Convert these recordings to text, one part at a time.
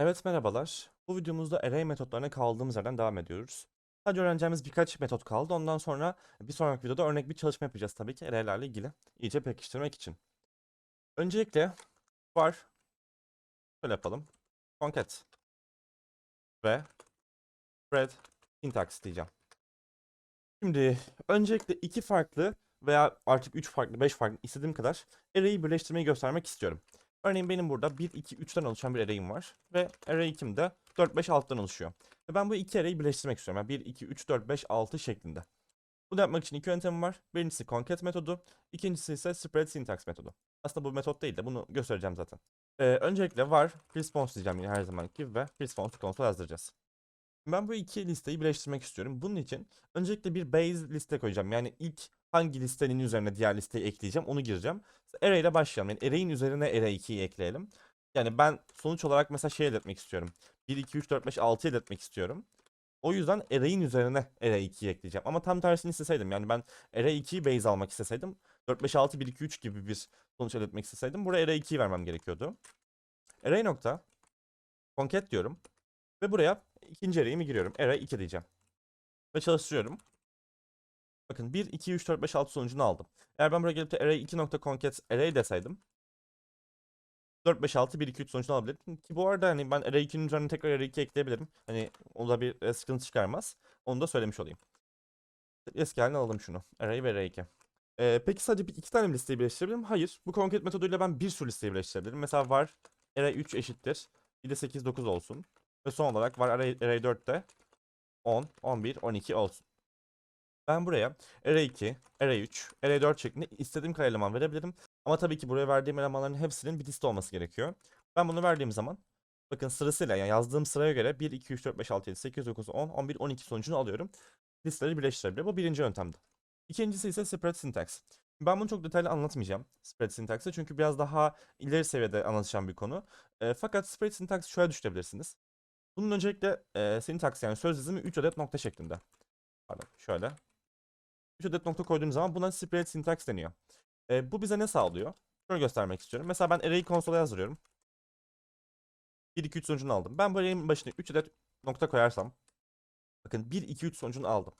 Evet merhabalar. Bu videomuzda array metotlarına kaldığımız yerden devam ediyoruz. Sadece öğreneceğimiz birkaç metot kaldı. Ondan sonra bir sonraki videoda örnek bir çalışma yapacağız tabii ki array'lerle ilgili iyice pekiştirmek için. Öncelikle var şöyle yapalım. Concat ve spread syntax diyeceğim. Şimdi öncelikle iki farklı veya artık üç farklı, beş farklı istediğim kadar array'i birleştirmeyi göstermek istiyorum. Örneğin benim burada 1, 2, 3'ten oluşan bir array'im var. Ve array 2'm de 4, 5, 6'dan oluşuyor. Ve ben bu iki array'i birleştirmek istiyorum. Yani 1, 2, 3, 4, 5, 6 şeklinde. Bunu yapmak için iki yöntemim var. Birincisi concat metodu. ikincisi ise spread syntax metodu. Aslında bu metot değil de bunu göstereceğim zaten. Ee, öncelikle var response diyeceğim yine her zaman gibi ve response console yazdıracağız. Ben bu iki listeyi birleştirmek istiyorum. Bunun için öncelikle bir base liste koyacağım. Yani ilk hangi listenin üzerine diğer listeyi ekleyeceğim onu gireceğim. Array ile başlayalım. Yani array'in üzerine array 2'yi ekleyelim. Yani ben sonuç olarak mesela şey elde etmek istiyorum. 1, 2, 3, 4, 5, 6 elde etmek istiyorum. O yüzden array'in üzerine array 2'yi ekleyeceğim. Ama tam tersini isteseydim yani ben array 2'yi base almak isteseydim 4, 5, 6, 1, 2, 3 gibi bir sonuç elde etmek isteseydim buraya array 2'yi vermem gerekiyordu. Array nokta concat diyorum. Ve buraya ikinci array'imi giriyorum. Array 2 diyeceğim. Ve çalıştırıyorum. Bakın 1, 2, 3, 4, 5, 6 sonucunu aldım. Eğer ben buraya gelip de array 2.concat array deseydim 4, 5, 6, 1, 2, 3 sonucunu alabilirdim. Ki bu arada hani ben array 2'nin üzerine tekrar array 2 ekleyebilirim. Hani o da bir e, sıkıntı çıkarmaz. Onu da söylemiş olayım. Eski haline alalım şunu. Array ve array 2. Ee, peki sadece bir iki tane mi listeyi birleştirebilir miyim? Hayır. Bu concat metoduyla ben bir sürü listeyi birleştirebilirim. Mesela var array 3 eşittir. Bir de 8, 9 olsun. Ve son olarak var array, array 4 de 10, 11, 12 olsun. Ben buraya array 2, array 3, array 4 şeklinde istediğim kadar eleman verebilirim. Ama tabii ki buraya verdiğim elemanların hepsinin bir liste olması gerekiyor. Ben bunu verdiğim zaman bakın sırasıyla yani yazdığım sıraya göre 1, 2, 3, 4, 5, 6, 7, 8, 9, 10, 11, 12 sonucunu alıyorum. Listeleri birleştirebilirim. Bu birinci yöntemdi. İkincisi ise spread syntax. Ben bunu çok detaylı anlatmayacağım spread syntax'ı çünkü biraz daha ileri seviyede anlatacağım bir konu. E, fakat spread syntax şöyle düşünebilirsiniz. Bunun öncelikle e, syntax yani söz dizimi 3 adet nokta şeklinde. Pardon şöyle. 3 adet nokta koyduğum zaman buna spread syntax deniyor. E, bu bize ne sağlıyor? Şöyle göstermek istiyorum. Mesela ben array'i konsola yazdırıyorum. 1, 2, 3 sonucunu aldım. Ben bu array'in başına 3 adet nokta koyarsam bakın 1, 2, 3 sonucunu aldım.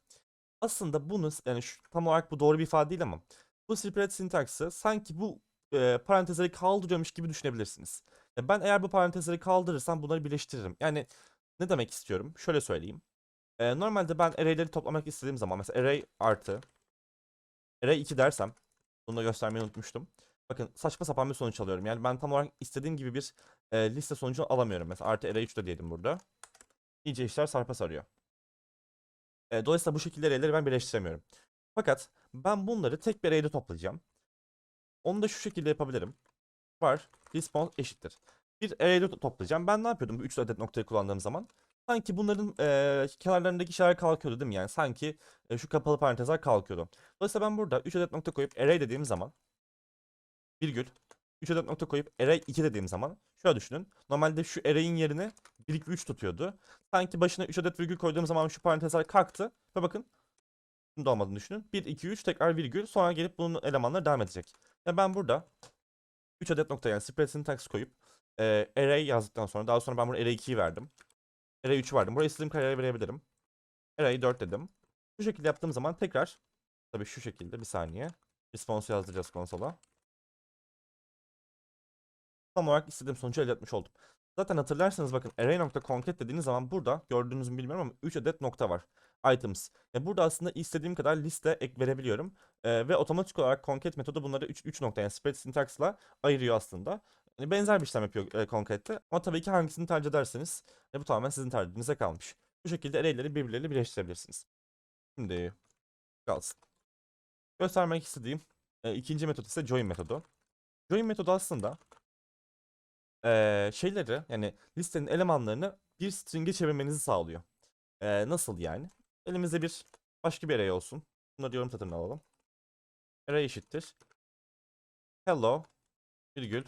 Aslında bunu yani şu, tam olarak bu doğru bir ifade değil ama bu spread syntax'ı sanki bu e, parantezleri kaldırıyormuş gibi düşünebilirsiniz. Ya ben eğer bu parantezleri kaldırırsam bunları birleştiririm. Yani ne demek istiyorum? Şöyle söyleyeyim. Ee, normalde ben array'leri toplamak istediğim zaman mesela array artı array 2 dersem bunu da göstermeyi unutmuştum. Bakın saçma sapan bir sonuç alıyorum. Yani ben tam olarak istediğim gibi bir e, liste sonucu alamıyorum. Mesela artı array 3 de diyelim burada. İyice işler sarpa sarıyor. E, dolayısıyla bu şekilde array'leri ben birleştiremiyorum. Fakat ben bunları tek bir array'de toplayacağım. Onu da şu şekilde yapabilirim. Var. Response eşittir. Bir array'de toplayacağım. Ben ne yapıyordum bu 3 adet noktayı kullandığım zaman? Sanki bunların e, kenarlarındaki şeyler kalkıyordu değil mi? Yani sanki e, şu kapalı parantezler kalkıyordu. Dolayısıyla ben burada 3 adet nokta koyup array dediğim zaman virgül 3 adet nokta koyup array 2 dediğim zaman şöyle düşünün. Normalde şu array'in yerine 1, 2, 3 tutuyordu. Sanki başına 3 adet virgül koyduğum zaman şu parantezler kalktı. Ve bakın şimdi olmadığını düşünün. 1, 2, 3 tekrar virgül sonra gelip bunun elemanları devam edecek. Yani ben burada 3 adet nokta yani spread syntax koyup e, array yazdıktan sonra daha sonra ben buraya array 2'yi verdim. Array 3 verdim. Buraya istediğim kararı verebilirim. Array 4 dedim. Bu şekilde yaptığım zaman tekrar tabii şu şekilde bir saniye response yazdıracağız konsola. Tam olarak istediğim sonucu elde etmiş oldum. Zaten hatırlarsanız bakın array.concat dediğiniz zaman burada gördüğünüz mü bilmiyorum ama 3 adet nokta var. Items. Yani burada aslında istediğim kadar liste ek verebiliyorum. Ee, ve otomatik olarak concat metodu bunları 3, 3 nokta yani spread syntax'la ayırıyor aslında. Yani benzer bir işlem yapıyor e, concat'te. Ama tabii ki hangisini tercih ederseniz e, bu tamamen sizin tercihinize kalmış. Bu şekilde array'leri birbirleriyle birleştirebilirsiniz. Şimdi kalsın. Göstermek istediğim e, ikinci metot ise join metodu. Join metodu aslında e, şeyleri yani listenin elemanlarını bir string'e çevirmenizi sağlıyor. E, nasıl yani? Elimizde bir başka bir array olsun. Bunları yorum satırına alalım. Array eşittir. Hello virgül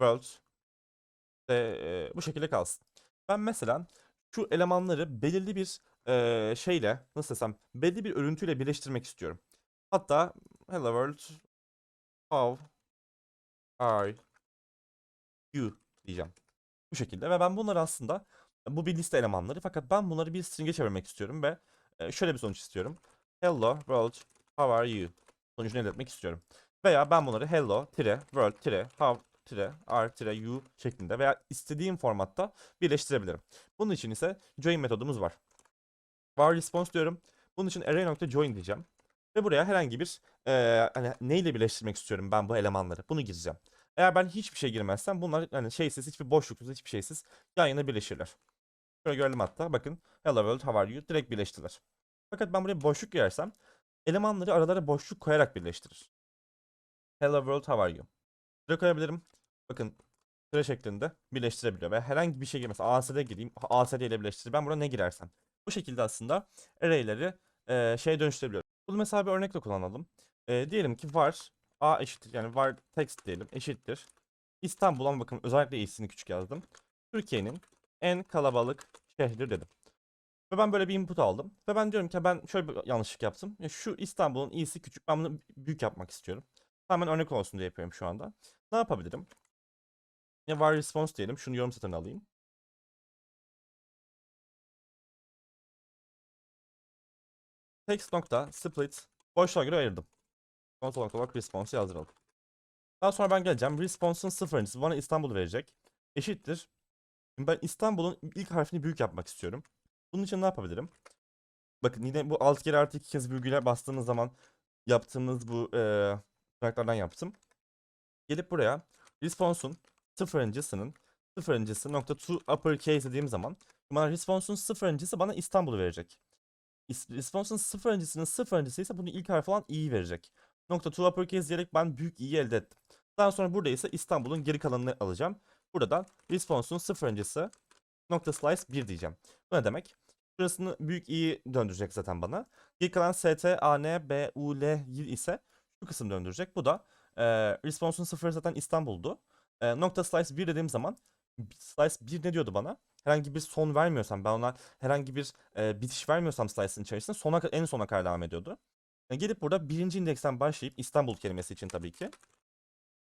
world de, e, bu şekilde kalsın. Ben mesela şu elemanları belirli bir e, şeyle nasıl desem belli bir örüntüyle birleştirmek istiyorum. Hatta hello world how are you diyeceğim. Bu şekilde ve ben bunları aslında bu bir liste elemanları fakat ben bunları bir string'e çevirmek istiyorum ve e, şöyle bir sonuç istiyorum. Hello world how are you sonucunu elde etmek istiyorum. Veya ben bunları hello tire world tire how tire are tire you şeklinde veya istediğim formatta birleştirebilirim. Bunun için ise join metodumuz var. Var response diyorum. Bunun için array.join diyeceğim. Ve buraya herhangi bir eee hani neyle birleştirmek istiyorum ben bu elemanları. Bunu gireceğim. Eğer ben hiçbir şey girmezsem bunlar hani şeysiz, hiçbir boşluksuz, hiçbir şeysiz yan yana birleşirler. Şöyle görelim hatta. Bakın hello world how are you direkt birleştiler. Fakat ben buraya boşluk girersem elemanları aralara boşluk koyarak birleştirir. Hello world how are you? Direkt koyabilirim. Bakın sıra şeklinde birleştirebiliyor. Ve herhangi bir şey girmesi ASD gireyim. ASD ile birleştirir. Ben buraya ne girersem. Bu şekilde aslında array'leri eee şeye dönüştürebiliyorum. Bunu mesela bir örnekle kullanalım. Eee, diyelim ki var a eşittir yani var text diyelim eşittir. İstanbul ama bakın özellikle iyisini küçük yazdım. Türkiye'nin en kalabalık şehri dedim. Ve ben böyle bir input aldım. Ve ben diyorum ki ben şöyle bir yanlışlık yaptım. Ya Şu İstanbul'un iyisi küçük. Ben bunu büyük yapmak istiyorum. Hemen örnek olsun diye yapıyorum şu anda. Ne yapabilirim? Ya var response diyelim. Şunu yorum satırına alayım. Text nokta split boşluğa göre ayırdım. Console nokta log response yazdıralım. Daha sonra ben geleceğim. Response'un sıfırıncısı bana İstanbul verecek. Eşittir. Ben İstanbul'un ilk harfini büyük yapmak istiyorum. Bunun için ne yapabilirim? Bakın yine bu alt kere artı iki kez virgüle bastığımız zaman yaptığımız bu tırnaklardan yaptım. Gelip buraya response'un sıfırıncısının sıfırıncısı nokta to uppercase dediğim zaman bana response'un sıfırıncısı bana İstanbul'u verecek. response'un sıfırıncısının sıfırıncısı ise bunun ilk harfi olan i'yi verecek. Nokta to uppercase diyerek ben büyük i'yi elde ettim. Daha sonra burada ise İstanbul'un geri kalanını alacağım. Buradan response'un sıfırıncısı nokta slice 1 diyeceğim. Bu ne demek? Şurasını büyük i'yi döndürecek zaten bana. Geri kalan st, a, n, b, u, l ise şu kısım döndürecek. Bu da e, response'un sıfırı zaten İstanbul'du. E, nokta slice 1 dediğim zaman slice 1 ne diyordu bana? Herhangi bir son vermiyorsam ben ona herhangi bir e, bitiş vermiyorsam slice'ın içerisinde sona en sona kadar devam ediyordu. Gelip burada birinci indeksten başlayıp İstanbul kelimesi için tabii ki.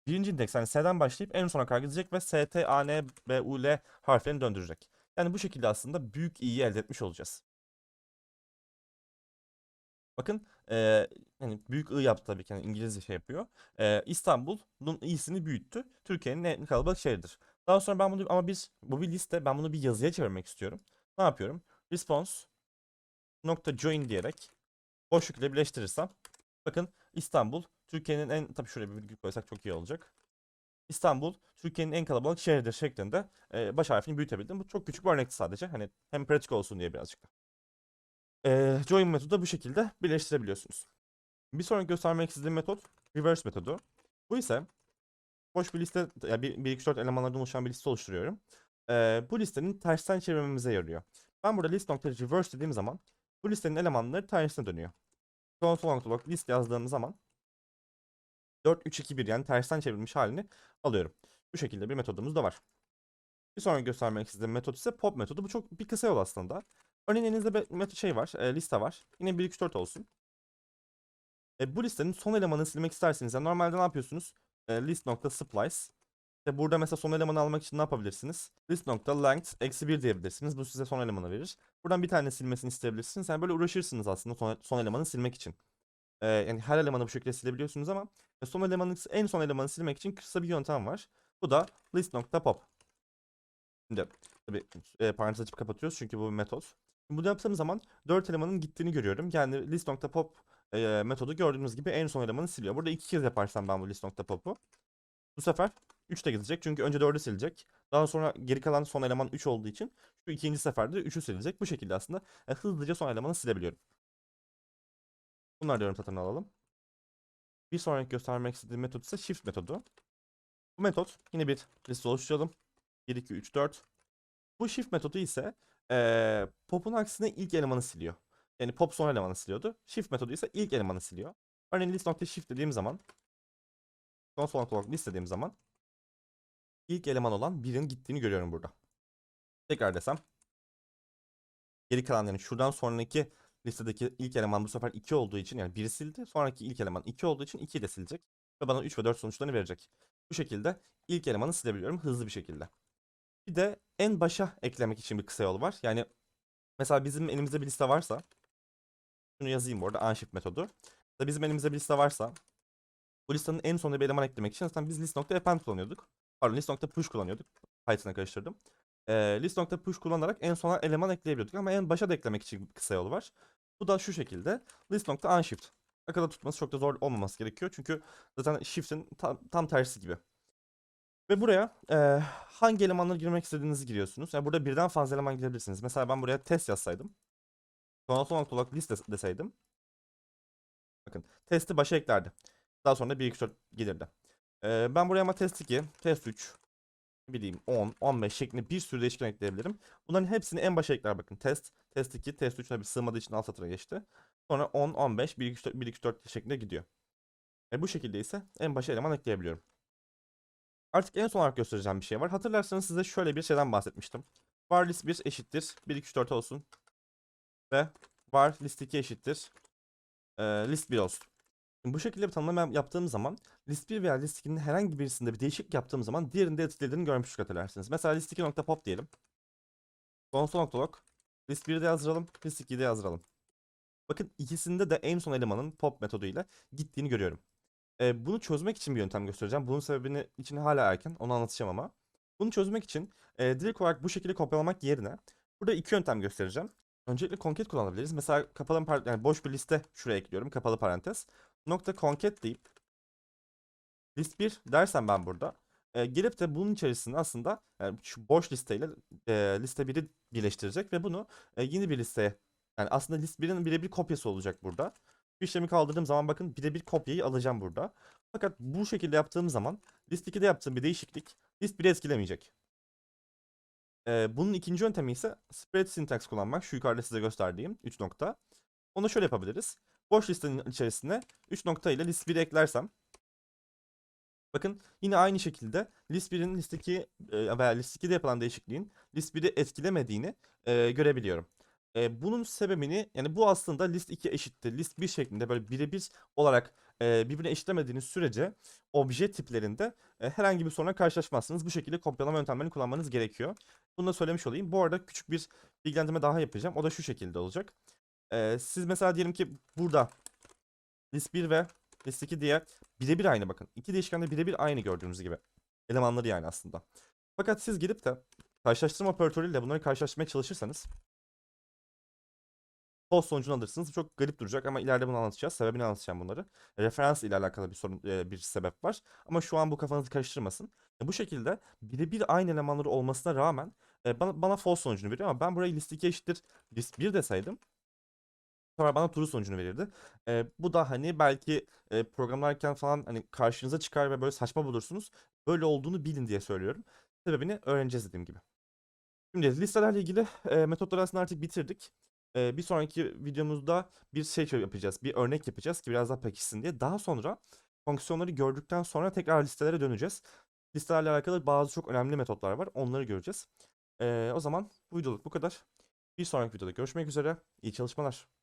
Birinci indeks yani S'den başlayıp en sona kadar gidecek ve S, T, A, N, B, U, L harflerini döndürecek. Yani bu şekilde aslında büyük i'yi elde etmiş olacağız. Bakın eee hani büyük i yaptı tabii ki yani İngilizce şey yapıyor. Eee İstanbul'un i'sini büyüttü. Türkiye'nin en kalabalık şehridir. Daha sonra ben bunu ama biz bu bir liste ben bunu bir yazıya çevirmek istiyorum. Ne yapıyorum? Response nokta join diyerek boşluk ile birleştirirsem bakın İstanbul Türkiye'nin en tabii şuraya bir virgül koysak çok iyi olacak. İstanbul Türkiye'nin en kalabalık şehridir şeklinde e, baş harfini büyütebildim. Bu çok küçük bir örnekti sadece. Hani hem pratik olsun diye birazcık da. E, join metodu da bu şekilde birleştirebiliyorsunuz. Bir sonraki göstermek istediğim metot reverse metodu. Bu ise boş bir liste, yani 1, 2, 3, 4 elemanlardan oluşan bir liste oluşturuyorum. E, bu listenin tersten çevirmemize yarıyor. Ben burada list.reverse dediğim zaman bu listenin elemanları tersine dönüyor. Console.log list yazdığım zaman 4, 3, 2, 1 yani tersten çevrilmiş halini alıyorum. Bu şekilde bir metodumuz da var. Bir sonraki göstermek istediğim metot ise pop metodu. Bu çok bir kısa yol aslında. Örneğin elinizde bir metot şey var, e, liste var. Yine 1, 2, 3, 4 olsun. E, bu listenin son elemanını silmek isterseniz yani normalde ne yapıyorsunuz? E, list.splice İşte burada mesela son elemanı almak için ne yapabilirsiniz? List.length eksi 1 diyebilirsiniz. Bu size son elemanı verir. Buradan bir tane silmesini isteyebilirsiniz. Yani böyle uğraşırsınız aslında son, son elemanı silmek için. E, yani her elemanı bu şekilde silebiliyorsunuz ama e, son elemanı, en son elemanı silmek için kısa bir yöntem var. Bu da list.pop. Şimdi tabii e, parantez açıp kapatıyoruz çünkü bu bir metot. Bunu yaptığım zaman 4 elemanın gittiğini görüyorum. Yani list.pop e, metodu gördüğünüz gibi en son elemanı siliyor. Burada iki kez yaparsam ben bu list.pop'u bu sefer 3 de gidecek. Çünkü önce 4'ü silecek. Daha sonra geri kalan son eleman 3 olduğu için şu ikinci seferde 3'ü silecek. Bu şekilde aslında e, hızlıca son elemanı silebiliyorum. Bunlar diyorum satın alalım. Bir sonraki göstermek istediğim metot ise shift metodu. Bu metot yine bir liste oluşturalım. 1, 2, 3, 4. Bu shift metodu ise eee pop'un aksine ilk elemanı siliyor. Yani pop son elemanı siliyordu. Shift metodu ise ilk elemanı siliyor. Örneğin list.shift dediğim zaman console.log list dediğim zaman ilk eleman olan birin gittiğini görüyorum burada. Tekrar desem geri kalan yani şuradan sonraki listedeki ilk eleman bu sefer 2 olduğu için yani 1'i sildi. Sonraki ilk eleman 2 olduğu için 2'yi de silecek. Ve bana 3 ve 4 sonuçlarını verecek. Bu şekilde ilk elemanı silebiliyorum hızlı bir şekilde. Bir de en başa eklemek için bir kısa yol var. Yani mesela bizim elimizde bir liste varsa şunu yazayım bu arada unshift metodu. Bizim elimizde bir liste varsa bu listenin en sonuna bir eleman eklemek için zaten biz list.append kullanıyorduk. Pardon list.push kullanıyorduk. Python'a karıştırdım. Ee, list.push kullanarak en sona eleman ekleyebiliyorduk ama en başa da eklemek için kısa yolu var. Bu da şu şekilde list.unshift. Akılda tutması çok da zor olmaması gerekiyor. Çünkü zaten shift'in tam, tam tersi gibi. Ve buraya e, hangi elemanları girmek istediğinizi giriyorsunuz. Yani burada birden fazla eleman girebilirsiniz. Mesela ben buraya test yazsaydım. Sonra son olarak list des- deseydim. Bakın testi başa eklerdi. Daha sonra 1, 2, 4 gelirdi. E, ben buraya ama test 2, test 3, ne bileyim 10, 15 şeklinde bir sürü değişken ekleyebilirim. Bunların hepsini en başa ekler bakın. Test, test 2, test 3 tabii sığmadığı için alt satıra geçti. Sonra 10, 15, 1, 2, 3, 4, 1, 2, 4 şeklinde gidiyor. E, bu şekilde ise en başa eleman ekleyebiliyorum. Artık en son olarak göstereceğim bir şey var. Hatırlarsanız size şöyle bir şeyden bahsetmiştim. Var list 1 eşittir 1, 2, 3, 4 olsun. Ve var list 2 eşittir e, list 1 olsun. Bu şekilde bir tanımlama yap- yaptığım zaman list 1 veya list 2'nin herhangi birisinde bir değişiklik yaptığım zaman diğerinde etkilediğini görmüştük hatırlarsınız. Mesela list 2.pop diyelim. Console nokta log. List 1'i de yazdıralım. List 2'yi de yazdıralım. Bakın ikisinde de en son elemanın pop metoduyla gittiğini görüyorum. Ee, bunu çözmek için bir yöntem göstereceğim. Bunun sebebini için hala erken. Onu anlatacağım ama. Bunu çözmek için e, direkt olarak bu şekilde kopyalamak yerine burada iki yöntem göstereceğim. Öncelikle concat kullanabiliriz. Mesela kapalı yani boş bir liste şuraya ekliyorum. Kapalı parantez. Nokta concat deyip list 1 dersem ben burada. e, gelip de bunun içerisinde aslında yani şu boş listeyle e, liste 1'i birleştirecek ve bunu e, yeni bir listeye yani aslında list 1'in birebir kopyası olacak burada. Bu işlemi kaldırdığım zaman bakın birebir kopyayı alacağım burada. Fakat bu şekilde yaptığım zaman list 2'de yaptığım bir değişiklik list 1'i etkilemeyecek. Ee, bunun ikinci yöntemi ise spread syntax kullanmak. Şu yukarıda size gösterdiğim 3 nokta. Onu şöyle yapabiliriz. Boş listenin içerisine 3 nokta ile list 1'i eklersem Bakın yine aynı şekilde list 1'in list 2 e, veya list 2'de yapılan değişikliğin list 1'i etkilemediğini e, görebiliyorum. E, bunun sebebini yani bu aslında list 2 eşittir list 1 şeklinde böyle birebir olarak e, birbirine eşitlemediğiniz sürece obje tiplerinde e, herhangi bir soruna karşılaşmazsınız. Bu şekilde kopyalama yöntemlerini kullanmanız gerekiyor. Bunu da söylemiş olayım. Bu arada küçük bir bilgilendirme daha yapacağım. O da şu şekilde olacak. E, siz mesela diyelim ki burada list 1 ve list 2 diye birebir aynı bakın. İki değişkende birebir aynı gördüğünüz gibi. Elemanları yani aslında. Fakat siz gidip de karşılaştırma operatörüyle bunları karşılaştırmaya çalışırsanız false sonucunu alırsınız. Çok garip duracak ama ileride bunu anlatacağız. Sebebini anlatacağım bunları. Referans ile alakalı bir sorun, bir sebep var. Ama şu an bu kafanızı karıştırmasın. E, Bu şekilde birebir aynı elemanları olmasına rağmen bana, bana false sonucunu veriyor ama ben burayı list 2 eşittir list 1 deseydim sonra bana true sonucunu verirdi. E, bu da hani belki e, programlarken falan hani karşınıza çıkar ve böyle saçma bulursunuz. Böyle olduğunu bilin diye söylüyorum. Sebebini öğreneceğiz dediğim gibi. Şimdi listelerle ilgili e, metotları aslında artık bitirdik. E, bir sonraki videomuzda bir şey yapacağız. Bir örnek yapacağız ki biraz daha pekişsin diye. Daha sonra fonksiyonları gördükten sonra tekrar listelere döneceğiz. Listelerle alakalı bazı çok önemli metotlar var. Onları göreceğiz. E, o zaman bu videoluk bu kadar. Bir sonraki videoda görüşmek üzere. İyi çalışmalar.